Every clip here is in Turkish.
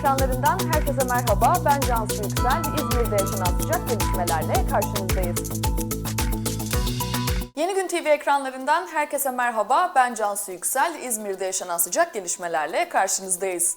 ekranlarından herkese merhaba. Ben Cansu Yüksel. İzmir'de yaşanan sıcak gelişmelerle karşınızdayız. Yeni Gün TV ekranlarından herkese merhaba. Ben Cansu Yüksel. İzmir'de yaşanan sıcak gelişmelerle karşınızdayız.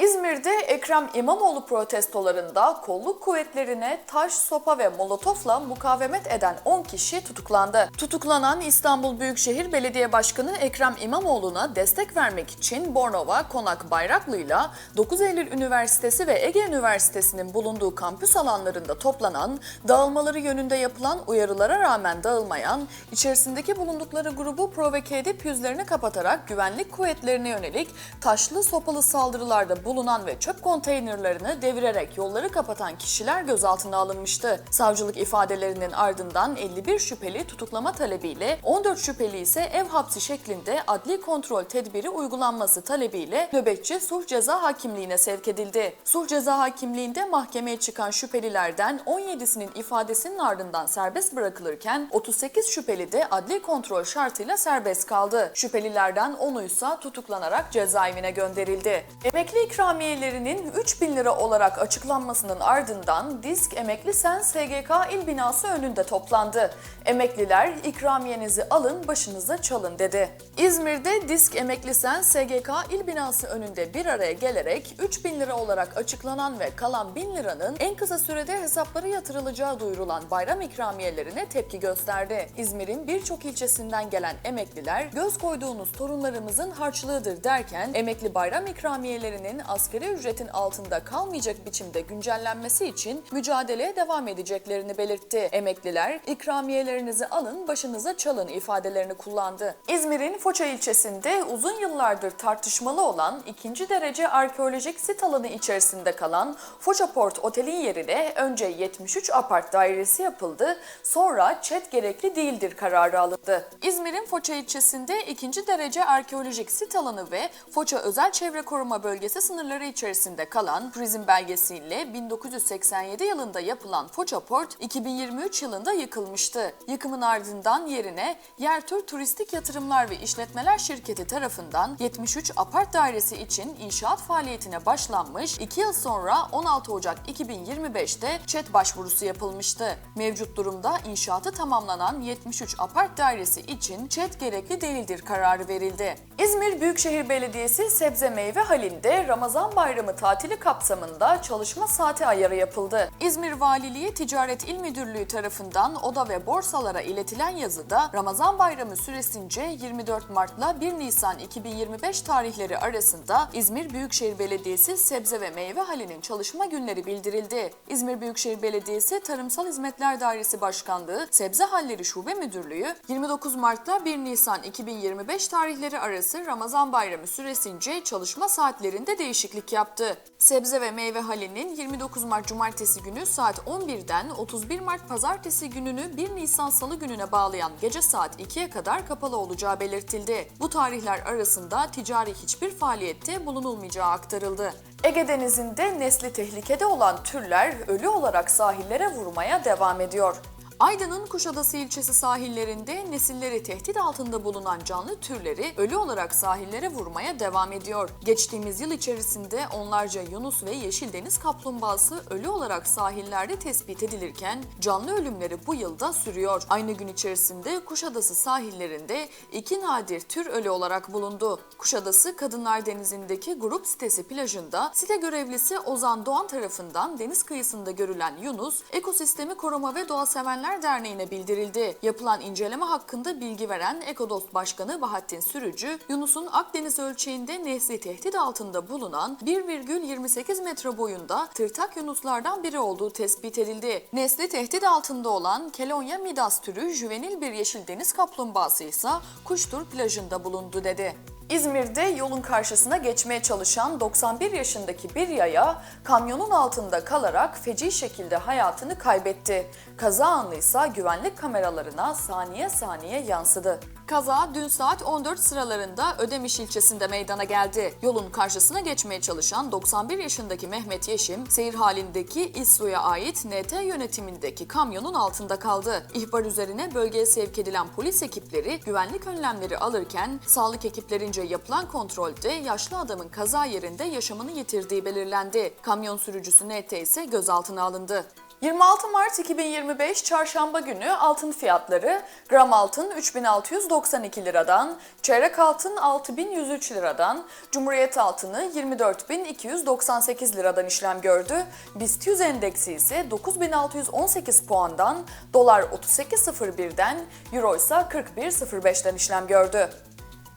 İzmir'de Ekrem İmamoğlu protestolarında kolluk kuvvetlerine taş, sopa ve molotofla mukavemet eden 10 kişi tutuklandı. Tutuklanan İstanbul Büyükşehir Belediye Başkanı Ekrem İmamoğlu'na destek vermek için Bornova, Konak Bayraklı'yla 9 Eylül Üniversitesi ve Ege Üniversitesi'nin bulunduğu kampüs alanlarında toplanan, dağılmaları yönünde yapılan uyarılara rağmen dağılmayan, içerisindeki bulundukları grubu provoke edip yüzlerini kapatarak güvenlik kuvvetlerine yönelik taşlı sopalı saldırılarda bulunan ve çöp konteynerlerini devirerek yolları kapatan kişiler gözaltına alınmıştı. Savcılık ifadelerinin ardından 51 şüpheli tutuklama talebiyle 14 şüpheli ise ev hapsi şeklinde adli kontrol tedbiri uygulanması talebiyle nöbetçi sulh ceza hakimliğine sevk edildi. Sulh ceza hakimliğinde mahkemeye çıkan şüphelilerden 17'sinin ifadesinin ardından serbest bırakılırken 38 şüpheli de adli kontrol şartıyla serbest kaldı. Şüphelilerden 10'u ise tutuklanarak cezaevine gönderildi. Emekli ikramiyelerinin 3000 lira olarak açıklanmasının ardından Disk Emekli Sen SGK il binası önünde toplandı. Emekliler ikramiyenizi alın başınıza çalın dedi. İzmir'de Disk Emekli Sen SGK il binası önünde bir araya gelerek 3000 lira olarak açıklanan ve kalan 1000 liranın en kısa sürede hesaplara yatırılacağı duyurulan bayram ikramiyelerine tepki gösterdi. İzmir'in birçok ilçesinden gelen emekliler göz koyduğunuz torunlarımızın harçlığıdır derken emekli bayram ikramiyelerinin asgari ücretin altında kalmayacak biçimde güncellenmesi için mücadeleye devam edeceklerini belirtti. Emekliler ikramiyelerinizi alın başınıza çalın ifadelerini kullandı. İzmir'in Foça ilçesinde uzun yıllardır tartışmalı olan ikinci derece arkeolojik sit alanı içerisinde kalan Foça Port Otel'in yerine önce 73 apart dairesi yapıldı, sonra çet gerekli değildir kararı alındı. İzmir'in Foça ilçesinde ikinci derece arkeolojik sit alanı ve Foça Özel Çevre Koruma Bölgesi sınırları içerisinde kalan turizm belgesiyle 1987 yılında yapılan Foça Port 2023 yılında yıkılmıştı. Yıkımın ardından yerine Yertür Turistik Yatırımlar ve İşletmeler Şirketi tarafından 73 apart dairesi için inşaat faaliyetine başlanmış, 2 yıl sonra 16 Ocak 2025'te ÇED başvurusu yapılmıştı. Mevcut durumda inşaatı tamamlanan 73 apart dairesi için ÇED gerekli değildir kararı verildi. İzmir Büyükşehir Belediyesi sebze meyve halinde Ramazan Bayramı tatili kapsamında çalışma saati ayarı yapıldı. İzmir Valiliği Ticaret İl Müdürlüğü tarafından oda ve borsalara iletilen yazıda Ramazan Bayramı süresince 24 Mart'la 1 Nisan 2025 tarihleri arasında İzmir Büyükşehir Belediyesi sebze ve meyve halinin çalışma günleri bildirildi. İzmir Büyükşehir Belediyesi Tarımsal Hizmetler Dairesi Başkanlığı Sebze Halleri Şube Müdürlüğü 29 Mart'la 1 Nisan 2025 tarihleri arası Ramazan Bayramı süresince çalışma saatlerinde değişiklik yaptı. Sebze ve meyve halinin 29 Mart Cumartesi günü saat 11'den 31 Mart Pazartesi gününü 1 Nisan Salı gününe bağlayan gece saat 2'ye kadar kapalı olacağı belirtildi. Bu tarihler arasında ticari hiçbir faaliyette bulunulmayacağı aktarıldı. Ege Denizi'nde nesli tehlikede olan türler ölü olarak sahillere vurmaya devam ediyor. Aydın'ın Kuşadası ilçesi sahillerinde nesilleri tehdit altında bulunan canlı türleri ölü olarak sahillere vurmaya devam ediyor. Geçtiğimiz yıl içerisinde onlarca yunus ve yeşil deniz kaplumbağası ölü olarak sahillerde tespit edilirken canlı ölümleri bu yılda sürüyor. Aynı gün içerisinde Kuşadası sahillerinde iki nadir tür ölü olarak bulundu. Kuşadası Kadınlar Denizi'ndeki grup sitesi plajında site görevlisi Ozan Doğan tarafından deniz kıyısında görülen Yunus, Ekosistemi Koruma ve Doğa Sevenler Derneği'ne bildirildi. Yapılan inceleme hakkında bilgi veren Ekodost Başkanı Bahattin Sürücü, Yunus'un Akdeniz ölçeğinde nesli tehdit altında bulunan 1,28 metre boyunda tırtak yunuslardan biri olduğu tespit edildi. Nesli tehdit altında olan Kelonya midas türü juvenil bir yeşil deniz kaplumbağası ise Kuştur plajında bulundu dedi. İzmir'de yolun karşısına geçmeye çalışan 91 yaşındaki bir yaya kamyonun altında kalarak feci şekilde hayatını kaybetti. Kaza anı ise güvenlik kameralarına saniye saniye yansıdı. Kaza dün saat 14 sıralarında Ödemiş ilçesinde meydana geldi. Yolun karşısına geçmeye çalışan 91 yaşındaki Mehmet Yeşim, seyir halindeki İSSU'ya ait NT yönetimindeki kamyonun altında kaldı. İhbar üzerine bölgeye sevk edilen polis ekipleri güvenlik önlemleri alırken sağlık ekiplerince yapılan kontrolde yaşlı adamın kaza yerinde yaşamını yitirdiği belirlendi. Kamyon sürücüsü NT ise gözaltına alındı. 26 Mart 2025 Çarşamba günü altın fiyatları gram altın 3692 liradan, çeyrek altın 6103 liradan, Cumhuriyet altını 24298 liradan işlem gördü. BIST 100 endeksi ise 9618 puandan, dolar 38.01'den, euro ise 41.05'ten işlem gördü.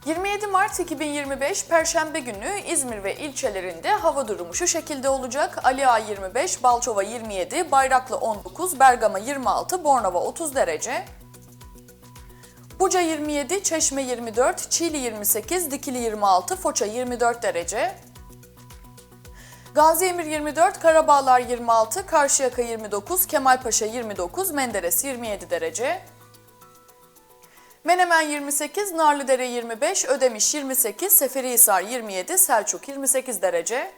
27 Mart 2025 Perşembe günü İzmir ve ilçelerinde hava durumu şu şekilde olacak. Ali Ağa 25, Balçova 27, Bayraklı 19, Bergama 26, Bornova 30 derece. Buca 27, Çeşme 24, Çiğli 28, Dikili 26, Foça 24 derece. Gaziemir 24, Karabağlar 26, Karşıyaka 29, Kemalpaşa 29, Menderes 27 derece. Menemen 28, Narlıdere 25, Ödemiş 28, Seferihisar 27, Selçuk 28 derece.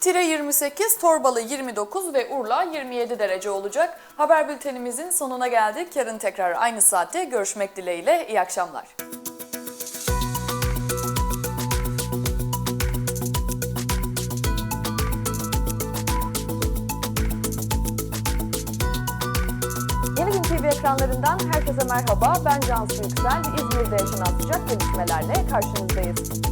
Tire 28, Torbalı 29 ve Urla 27 derece olacak. Haber bültenimizin sonuna geldik. Yarın tekrar aynı saatte görüşmek dileğiyle. İyi akşamlar. Ekranlarından herkese merhaba. Ben Cansu Yüksel. İzmir'de yaşanan sıcak gelişmelerle karşınızdayız.